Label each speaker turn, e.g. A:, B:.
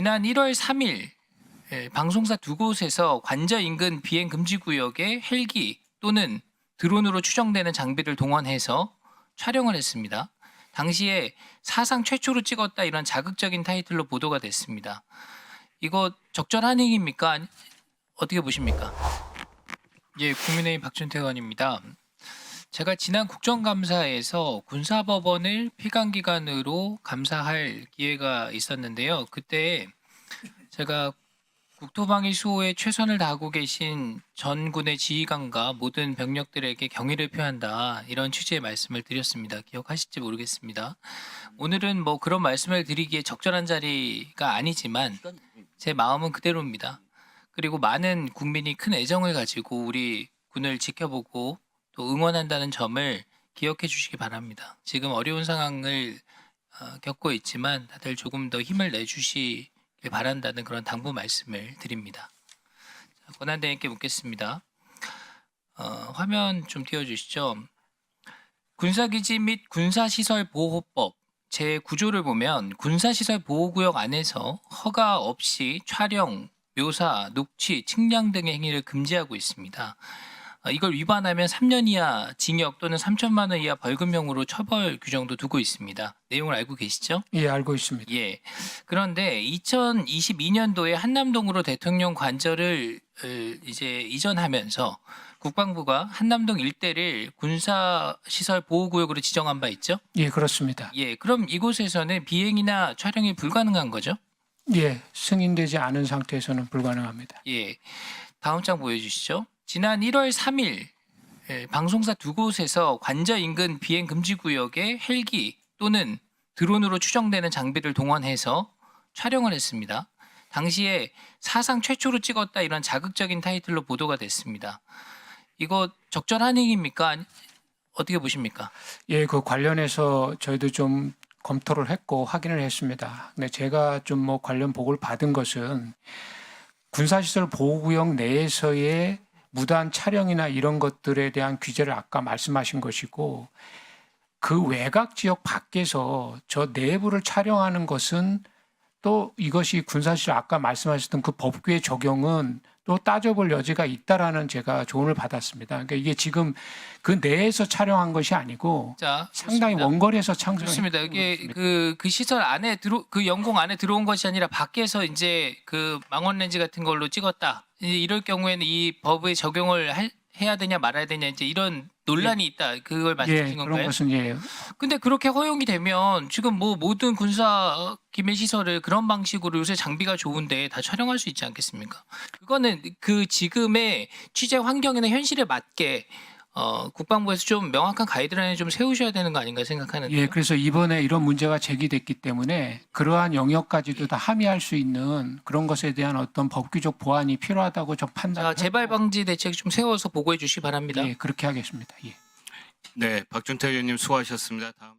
A: 지난 1월 3일 예, 방송사 두 곳에서 관저 인근 비행 금지 구역에 헬기 또는 드론으로 추정되는 장비를 동원해서 촬영을 했습니다. 당시에 사상 최초로 찍었다 이런 자극적인 타이틀로 보도가 됐습니다. 이거 적절한 행위입니까? 어떻게 보십니까? 예, 국민의힘 박준태 의원입니다. 제가 지난 국정감사에서 군사법원을 피감기관으로 감사할 기회가 있었는데요. 그때 제가 국토방위 수호에 최선을 다하고 계신 전 군의 지휘관과 모든 병력들에게 경의를 표한다 이런 취지의 말씀을 드렸습니다. 기억하실지 모르겠습니다. 오늘은 뭐 그런 말씀을 드리기에 적절한 자리가 아니지만 제 마음은 그대로입니다. 그리고 많은 국민이 큰 애정을 가지고 우리 군을 지켜보고 또 응원한다는 점을 기억해 주시기 바랍니다. 지금 어려운 상황을 어, 겪고 있지만 다들 조금 더 힘을 내주시길 바란다는 그런 당부 말씀을 드립니다. 자, 권한대행께 묻겠습니다. 어, 화면 좀 띄워주시죠. 군사기지 및 군사시설 보호법 제9조를 보면 군사시설 보호구역 안에서 허가 없이 촬영, 묘사, 녹취, 측량 등의 행위를 금지하고 있습니다. 어, 이걸 위반하면 3년 이하 징역 또는 3천만 원 이하 벌금형으로 처벌 규정도 두고 있습니다. 내용을 알고 계시죠?
B: 예, 알고 있습니다.
A: 예. 그런데 2022년도에 한남동으로 대통령 관저를 어, 이제 이전하면서 국방부가 한남동 일대를 군사 시설 보호 구역으로 지정한 바 있죠?
B: 예, 그렇습니다.
A: 예. 그럼 이곳에서는 비행이나 촬영이 불가능한 거죠?
B: 예, 승인되지 않은 상태에서는 불가능합니다.
A: 예. 다음 장 보여주시죠. 지난 1월 3일 예, 방송사 두 곳에서 관저 인근 비행 금지 구역에 헬기 또는 드론으로 추정되는 장비를 동원해서 촬영을 했습니다. 당시에 사상 최초로 찍었다 이런 자극적인 타이틀로 보도가 됐습니다. 이거 적절한 행위입니까? 어떻게 보십니까?
B: 예, 그 관련해서 저희도 좀 검토를 했고 확인을 했습니다. 근데 제가 좀 뭐 관련 보고를 받은 것은 군사시설 보호구역 내에서의 무단 촬영이나 이런 것들에 대한 규제를 아까 말씀하신 것이고 그 외곽 지역 밖에서 저 내부를 촬영하는 것은 또 이것이 군사시설 아까 말씀하셨던 그 법규의 적용은 또 따져볼 여지가 있다라는 제가 조언을 받았습니다. 그러니까 이게 지금 그 내에서 촬영한 것이 아니고
A: 자,
B: 상당히
A: 좋습니다.
B: 원거리에서 창조한
A: 그렇습니다. 이게 그, 그 시설 안에 들어 그 영공 안에 들어온 것이 아니라 밖에서 이제 그 망원 렌즈 같은 걸로 찍었다. 이럴 경우에는 이 법의 적용을 할- 해야 되냐 말아야 되냐 이제 이런 논란이 있다. 그걸
B: 예,
A: 말씀하신
B: 그런
A: 건가요?
B: 것은 예,
A: 근데 그렇게 허용이 되면 지금 뭐 모든 군사 기밀 시설을 그런 방식으로 요새 장비가 좋은데 다 촬영할 수 있지 않겠습니까? 그거는 그 지금의 취재 환경이나 현실에 맞게 어, 국방부에서 좀 명확한 가이드라인을 좀 세우셔야 되는 거 아닌가 생각하는데.
B: 예, 그래서 이번에 이런 문제가 제기됐기 때문에 그러한 영역까지도 다 함의할 수 있는 그런 것에 대한 어떤 법규적 보완이 필요하다고 좀
A: 자,
B: 판단.
A: 재발 방지 대책 좀 세워서 보고해 주시기 바랍니다.
B: 예, 그렇게 하겠습니다. 예.
C: 네, 박준태 의원님 수고하셨습니다. 다음.